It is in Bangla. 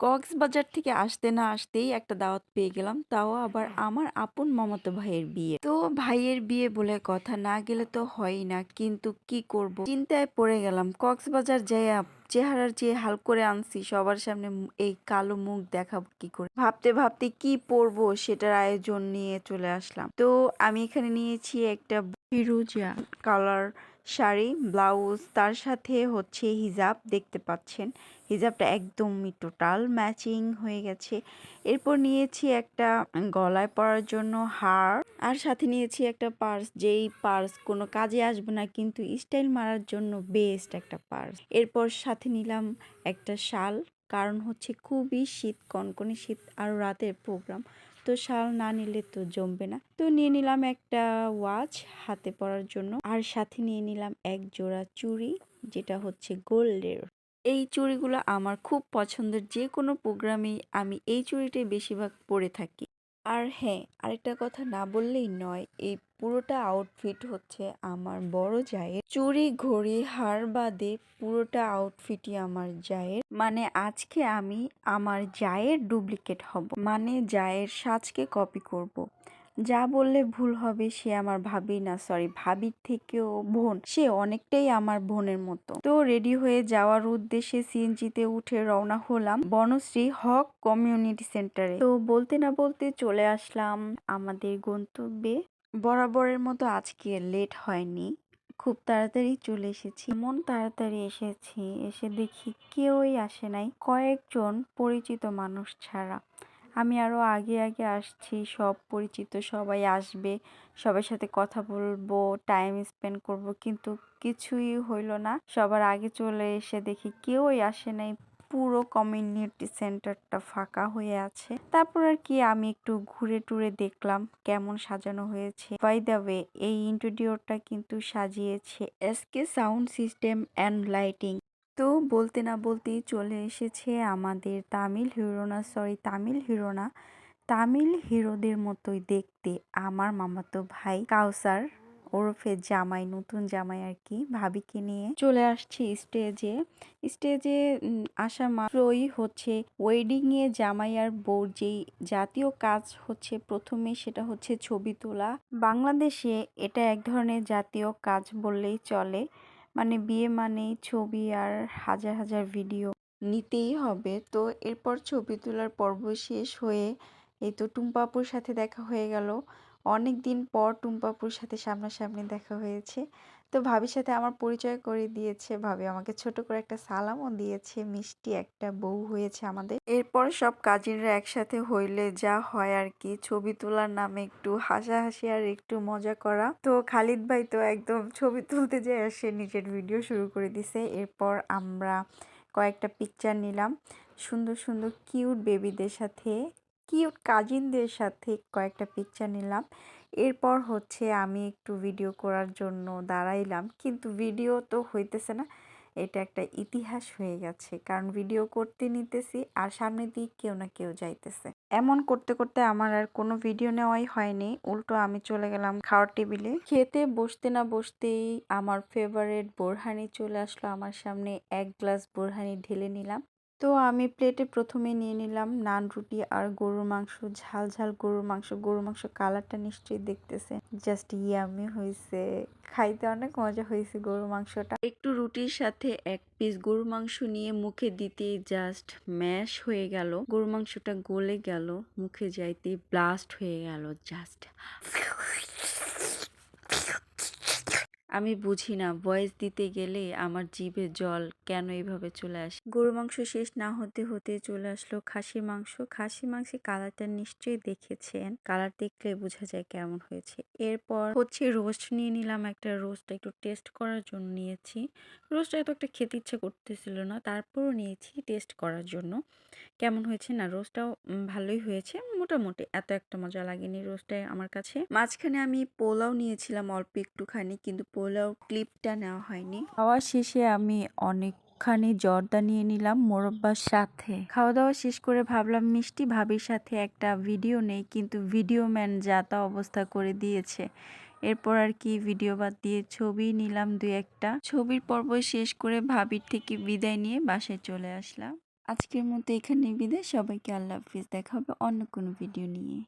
কক্সবাজার থেকে আসতে না আসতেই একটা দাওয়াত পেয়ে গেলাম। তাও আবার আমার আপন মামাতো ভাইয়ের বিয়ে। তো ভাইয়ের বিয়ে বলে কথা না গেলে তো হয়ই না। কিন্তু কি করব? চিন্তায় পড়ে গেলাম। কক্সবাজার যাইয়া চেহারার চেয়ে হাল করে আনছি। সবার সামনে এই কালো মুখ দেখাবো কি করে? ভাবতে ভাবতে কি পরবো সেটার আয়োজন নিয়ে চলে আসলাম। তো আমি এখানে নিয়েছি একটা ফিরোজা। কালার শাড়ি, ব্লাউজ, তার সাথে হচ্ছে হিজাব দেখতে পাচ্ছেন। হিজাবটা একদমই টোটাল ম্যাচিং হয়ে গেছে। এরপর নিয়েছি একটা গলায় পরার জন্য হার আর সাথে নিয়েছি একটা পার্স। যেই পার্স কোনো কাজে আসবে না, কিন্তু স্টাইল মারার জন্য বেস্ট একটা পার্স। এরপর সাথে নিলাম একটা শাল। কারণ হচ্ছে খুবই শীত, কনকনে শীত আর রাতের প্রোগ্রাম তো শাল না নিলে তো জমবে না। তো নিয়ে নিলাম একটা ওয়াচ হাতে পরার জন্য। আর সাথে নিয়ে নিলাম এক জোড়া চুড়ি, যেটা হচ্ছে গোল্ডের। এই চুড়িগুলো আমার খুব পছন্দের। যে কোনো প্রোগ্রামেই আমি এই চুড়িটাই বেশিরভাগ পরে থাকি। আর হ্যাঁ আরেকটা কথা না বললেই নয়, এই পুরোটা আউটফিট হচ্ছে আমার বড় জায়ের। চুরি ঘড়ি, হার বাদে পুরোটা আউটফিটই আমার জায়ের। মানে আজকে আমি আমার জায়ের ডুপ্লিকেট হব। মানে জায়ের সাজকে কপি করব। যা বললে ভুল হবে সে আমার ভাবি না সরি ভাবির থেকেও বোন। সে অনেকটাই আমার বোনের মতো। তো রেডি হয়ে যাওয়ার উদ্দেশ্যে সিএনজিতে উঠে রওনা হলাম বনশ্রী হক কমিউনিটি সেন্টারে। তো বলতে না বলতে চলে আসলাম আমাদের গন্তব্যে। বরাবরের মতো আজকে লেট হয়নি। খুব তাড়াতাড়ি চলে এসেছি। এমন তাড়াতাড়ি এসেছি, এসে দেখি কেউই আসে নাই। কয়েকজন পরিচিত মানুষ ছাড়া। আমি আরও আগে আগে আসছি, সব পরিচিত, সবাই আসবে, সবার সাথে কথা বলব টাইম স্পেন্ড করব, কিন্তু কিছুই হইল না। সবার আগে চলে এসে দেখি কেউই আসে নাই, পুরো কমিউনিটি সেন্টারটা ফাঁকা হয়ে আছে। তারপর আর কি আমি একটু ঘুরে টুরে দেখলাম কেমন সাজানো হয়েছে। বাই দ্য ওয়ে এই ইন্টেরিয়রটা কিন্তু সাজিয়েছে SK sound system and lighting তো বলতে না বলতেই চলে এসেছে আমাদের তামিল হিরো না সরি তামিল হিরো না তামিল হিরোদের মতোই দেখতে আমার মামাতো ভাই কাউসার ওরফে জামাই, নতুন জামাই আর কি, ভাবিকে নিয়ে চলে আসছি স্টেজে স্টেজে আসা মাত্রই হচ্ছে ওয়েডিং এ জামাই আর বউর যেই জাতীয় কাজ হচ্ছে প্রথমে সেটা হচ্ছে ছবি তোলা। বাংলাদেশে এটা এক ধরনের জাতীয় কাজ বললেই চলে। মানে বিয়ে মানেই ছবি আর হাজার হাজার ভিডিও নিতেই হবে। তো এরপর ছবি তোলার পর্ব শেষ হয়ে এই তো টুম্পাপুর সাথে দেখা হয়ে গেল। অনেক দিন পর টুম্পাপুর সাথে সামনাসামনি দেখা হয়েছে। তো ভাবির সাথে আমার পরিচয় করে দিয়েছে, ভাবি আমাকে ছোট করে একটা সালামও দিয়েছে, মিষ্টি একটা বউ হয়েছে আমাদের। এরপর সব কাজিনরা একসাথে হইলে যা হয় আর কি, ছবি তোলার নামে একটু হাসাহাসি আর একটু মজা করা। তো খালিদ ভাই তো একদম ছবি তুলতে যেয়ে সে নিজের ভিডিও শুরু করে দিছে। এরপর আমরা কয়েকটা পিকচার নিলাম। সুন্দর সুন্দর কিউট বেবিদের সাথে কিউট কাজিনদের সাথে কয়েকটা পিকচার নিলাম। এরপর হচ্ছে আমি একটু ভিডিও করার জন্য দাঁড়াইলাম। কিন্তু ভিডিও তো হইতেছে না, এটা একটা ইতিহাস হয়ে গেছে। কারণ ভিডিও করতে নিতেছি আর সামনে দিয়ে কেউ না কেউ যাইতেছে। এমন করতে করতে আমার আর কোনো ভিডিও নেওয়াই হয়নি। উল্টো আমি চলে গেলাম খাওয়ার টেবিলে খেতে বসতে না বসতেই আমার ফেভারিট বোরহানি চলে আসলো। আমার সামনে এক গ্লাস বোরহানি ঢেলে নিলাম। তো আমি প্লেটে প্রথমে নিয়ে নিলাম নান, রুটি আর গরুর মাংস, ঝাল ঝাল গরুর মাংস। গরুর মাংস কালারটা নিশ্চয়ই দেখতেছে। জাস্ট ইয়ামি হয়েছে খাইতে অনেক মজা হয়েছে গরুর মাংসটা। একটু রুটির সাথে এক পিস গরুর মাংস নিয়ে মুখে দিতেই জাস্ট ম্যাশ হয়ে গেল। গরুর মাংসটা গলে গেল। মুখে যাইতেই ব্লাস্ট হয়ে গেল জাস্ট। আমি বুঝি না, ভয়েস দিতে গেলে আমার জিভে জল কেন এইভাবে চলে আসে? গরু মাংস শেষ না হতে হতে চলে আসলো খাসির মাংস। খাসি মাংসের কালারটা নিশ্চয়ই দেখেছেন। কালার দেখলে বোঝা যায় কেমন হয়েছে। এরপর হচ্ছে রোস্ট নিয়ে নিলাম একটা রোস্ট, একটু টেস্ট করার জন্য নিয়েছি। রোস্টটা এত একটা খেতে ইচ্ছে করতেছিল না, তারপরও নিয়েছি টেস্ট করার জন্য। কেমন হয়েছে না, রোস্টটাও ভালোই হয়েছে, মোটামুটি। এত একটা মজা লাগেনি রোস্টটাই আমার কাছে। মাঝখানে আমি পোলাও নিয়েছিলাম অল্প একটুখানি, কিন্তু পোলাও ক্লিপটা নেওয়া হয়নি। খাওয়া শেষে আমি অনেকখানি জর্দা নিয়ে নিলাম মোরব্বার সাথে। খাওয়া দাওয়া শেষ করে ভাবলাম মিষ্টি ভাবির সাথে একটা ভিডিও নেই কিন্তু ভিডিও ম্যান যা তা অবস্থা করে দিয়েছে। এরপর আর কি ভিডিও বাদ দিয়ে ছবি নিলাম দুই একটা। ছবির পর্ব শেষ করে ভাবির থেকে বিদায় নিয়ে বাসায় চলে আসলাম। আজকের মতো এখানে বিদায়। সবাইকে আল্লাহ হাফিজ। দেখা হবে অন্য কোনো ভিডিও নিয়ে।